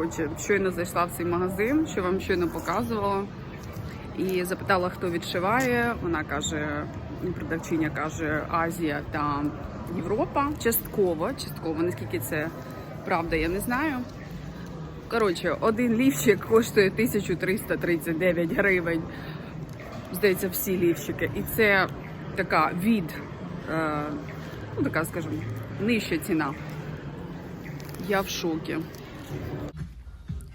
Коротше, щойно зайшла в цей магазин, що вам щойно показувала. І запитала, хто відшиває. Вона каже, продавчиня каже, Азія та Європа. Частково, частково, наскільки це правда, я не знаю. Коротше, один лівчик коштує 1339 гривень. Здається, всі лівчики. І це така від, е, ну така, скажімо, нижча ціна. Я в шокі.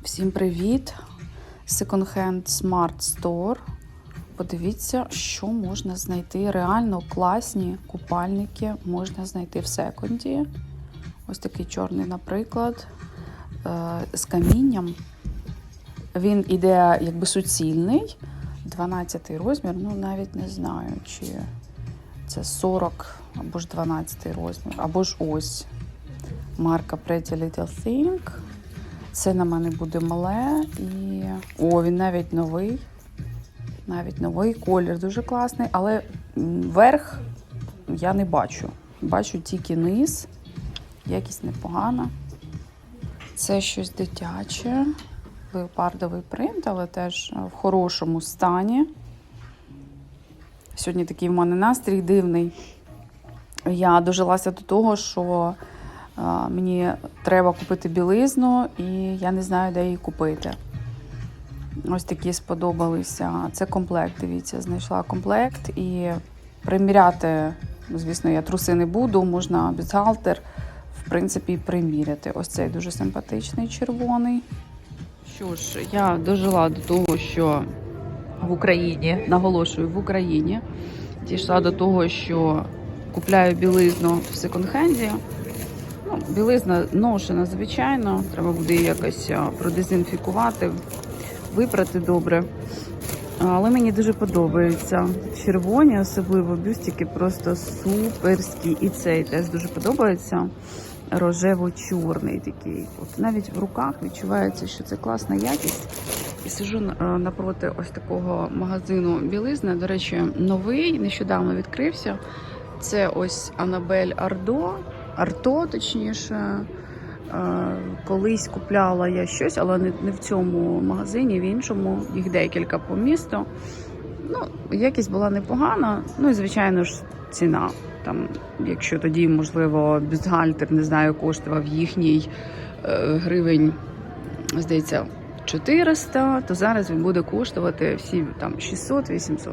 Всім привіт! Second Hand Smart Store. Подивіться, що можна знайти. Реально класні купальники можна знайти в секонді. Ось такий чорний, наприклад, е, з камінням. Він іде якби суцільний, 12 розмір. Ну, навіть не знаю, чи це 40 або ж 12 розмір, або ж ось марка Pretty Little Thing. Це на мене буде мале і. О, він навіть новий. Навіть новий колір дуже класний, але верх я не бачу. Бачу тільки низ. Якість непогана. Це щось дитяче, леопардовий принт, але теж е, в хорошому стані. Сьогодні такий в мене настрій дивний. Я дожилася до того, що мені треба купити білизну, і я не знаю, де її купити. Ось такі сподобалися. Це комплект. Дивіться, знайшла комплект і приміряти, звісно, я труси не буду, можна бюстгальтер, в принципі, приміряти. Ось цей дуже симпатичний червоний. Що ж, я дожила до того, що в Україні, наголошую, в Україні дійшла до того, що купляю білизну в секонд-хенді. Білизна ношена, звичайно, треба буде її якось продезінфікувати, випрати добре. Але мені дуже подобаються. Червоні, особливо бюстики, просто суперські. І цей теж дуже подобається. Рожево-чорний такий. От навіть в руках відчувається, що це класна якість. І сижу е, напроти ось такого магазину білизни. До речі, новий, нещодавно відкрився. Це ось Анабель Ардо, Арто, точніше. Е, Колись купляла я щось, але не, в цьому магазині, в іншому. Їх декілька по місту. Ну, якість була непогана. Ну і звичайно ж, ціна. Там, якщо тоді, можливо, бюстгальтер, не знаю, коштував їхній е, гривень, здається, 400, то зараз він буде коштувати всі там 600-800.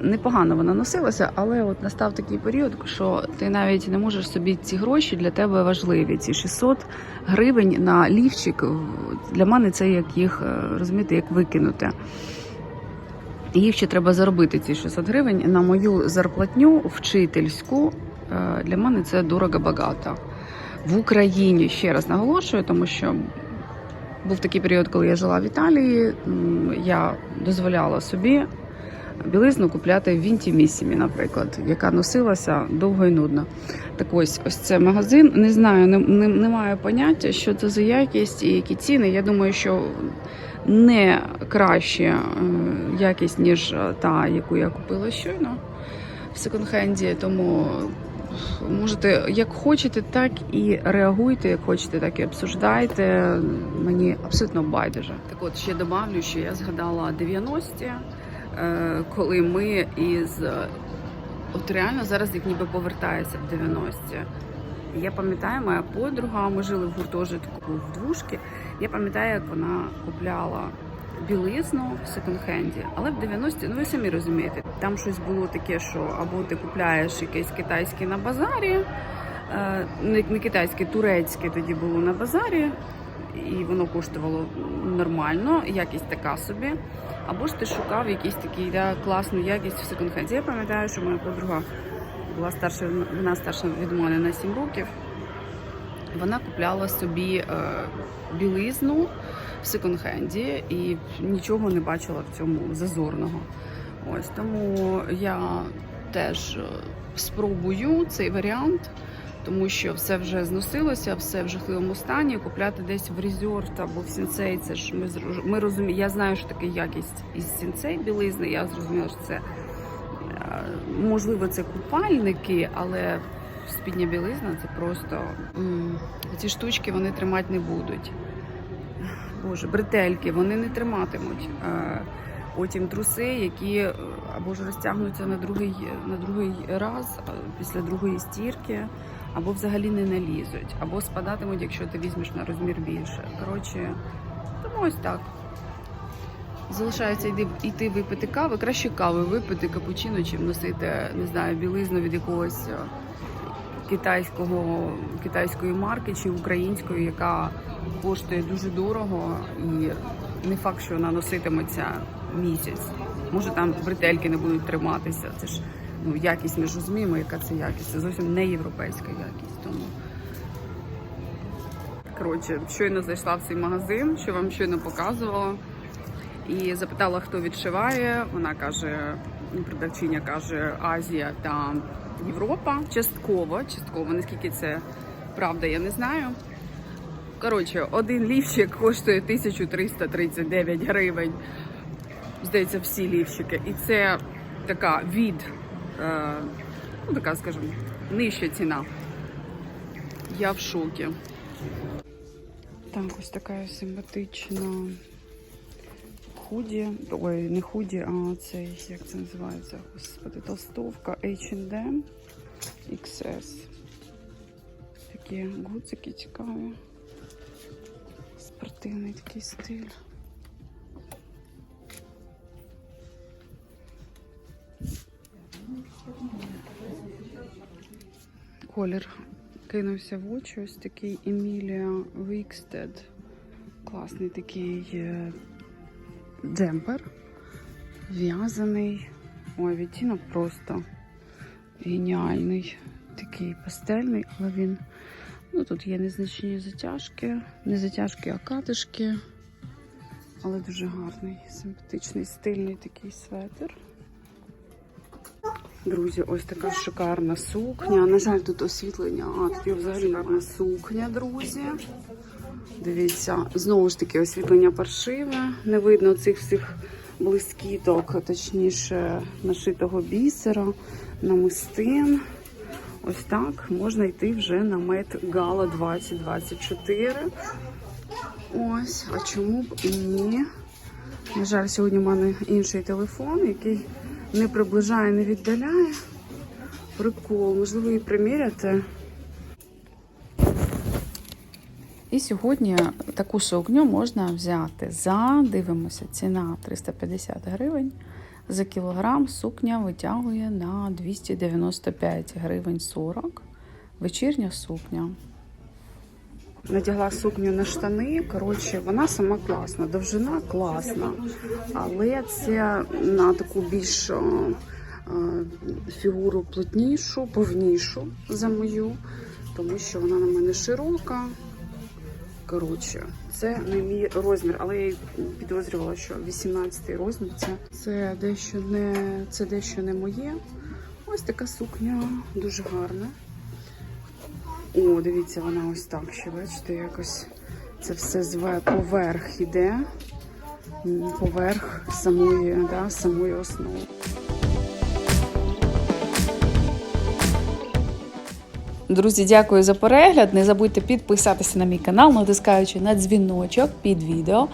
Непогано вона носилася, але от настав такий період, що ти навіть не можеш собі ці гроші для тебе важливі. Ці 600 гривень на лівчик для мене це як їх е, розумієте, як викинути. Їх ще треба заробити ці 600 гривень на мою зарплатню вчительську. е, Для мене це дорого багато. В Україні ще раз наголошую, тому що був такий період, коли я жила в Італії. Я дозволяла собі білизну купляти в Вінтімісімі, наприклад, яка носилася довго і нудно. Так ось, ось це магазин. Не знаю, не, не, не маю поняття, що це за якість і які ціни. Я думаю, що не краще е, якість, ніж е, та, яку я купила щойно в секонд-хенді. Тому можете, як хочете, так і реагуйте, як хочете, так і обсуждайте. Мені абсолютно байдуже. Так от ще добавлю, що я згадала 90-ті, е, коли ми із от реально зараз як ніби повертаюся в 90-ті. Я пам'ятаю, моя подруга, ми жили в гуртожитку в двушки. Я пам'ятаю, як вона купляла білизну в секонд-хенді, але в 90-ті, ну ви самі розумієте, там щось було таке, що або ти купляєш якесь китайське на базарі, е, не, не китайське, турецьке тоді було на базарі, і воно коштувало нормально, якість така собі. Або ж ти шукав якийсь такий да, класну якість в секонд-хенді. Я пам'ятаю, що моя подруга була старша, вона старша від мене на 7 років. Вона купляла собі е, білизну в секонд-хенді і нічого не бачила в цьому зазорного. Ось тому я теж е, спробую цей варіант, тому що все вже зносилося, все в жахливому стані. Купляти десь в резорт або в сінцей. Це ж ми ми розуміємо. Я знаю, що таке якість із сінцей білизни. Я зрозуміла, що це можливо це купальники, але спідня білизна це просто ці штучки вони тримати не будуть. боже, бретельки, вони не триматимуть. Потім труси, які е, або ж розтягнуться на другий, на другий раз після другої стірки, або взагалі не налізуть, або спадатимуть, якщо ти візьмеш на розмір більше. Коротше, тому ось так. Залишається йти, йти випити кави. Краще кави випити капучино, чим носити, не знаю, білизну від якогось е, китайського, китайської марки чи української, яка коштує дуже дорого і не факт, що вона носитиметься місяць. Може там бретельки не будуть триматися. Це ж ну, якість, ми ж розуміємо, яка це якість. Це зовсім не європейська якість. Тому коротше, щойно зайшла в цей магазин, що вам щойно показувала. І запитала, хто відшиває. Вона каже, продавчиня каже Азія та Європа. Частково, частково, наскільки це правда, я не знаю. Коротше, один лівчик коштує 1339 гривень. Здається, всі лівчики. І це така від, ну така, скажімо, нижча ціна. Я в шокі. Так, ось така симпатична худі. Ой, не худі, а цей, як це називається? Господи, толстовка H&M XS. Такі гуцики цікаві. Спортивний такий стиль. Колір кинувся в очі. Ось такий Емілія Вікстед. Класний такий е, джемпер. В'язаний. Ой, відтінок просто геніальний. Такий пастельний, але він. Ну, тут є незначні затяжки. Не затяжки, а катишки. Але дуже гарний, симпатичний, стильний такий светр. Друзі, ось така шикарна сукня. На жаль, тут освітлення. А, тут є взагалі гарна сукня, друзі. Дивіться, знову ж таки, освітлення паршиве. Не видно цих всіх блискіток, точніше, нашитого бісера, намистин. Ось так можна йти вже на мед Гала 2024. Ось, а чому б і ні? На жаль, сьогодні в мене інший телефон, який не приближає, не віддаляє. Прикол, можливо, і приміряти. І сьогодні таку сукню можна взяти за, дивимося, ціна 350 гривень. За кілограм сукня витягує на 295 гривень 40. Вечірня сукня. Надягла сукню на штани. Коротше, вона сама класна, довжина класна. Але це на таку більш е, е, фігуру плотнішу, повнішу за мою, тому що вона на мене широка. Коротше, це не мій розмір, але я підозрювала, що 18-й розмір це, це дещо не це дещо не моє. Ось така сукня дуже гарна. О, дивіться, вона ось так ще, бачите, якось це все зве поверх іде, поверх самої, да, самої основи. Друзі, дякую за перегляд. Не забудьте підписатися на мій канал, натискаючи на дзвіночок під відео.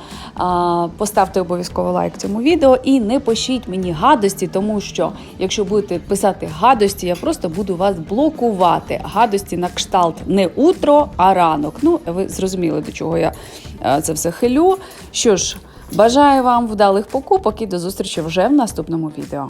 Поставте обов'язково лайк цьому відео і не пишіть мені гадості, тому що якщо будете писати гадості, я просто буду вас блокувати. Гадості на кшталт не утро, а ранок. Ну, ви зрозуміли, до чого я е, це все хилю. Що ж, бажаю вам вдалих покупок і до зустрічі вже в наступному відео.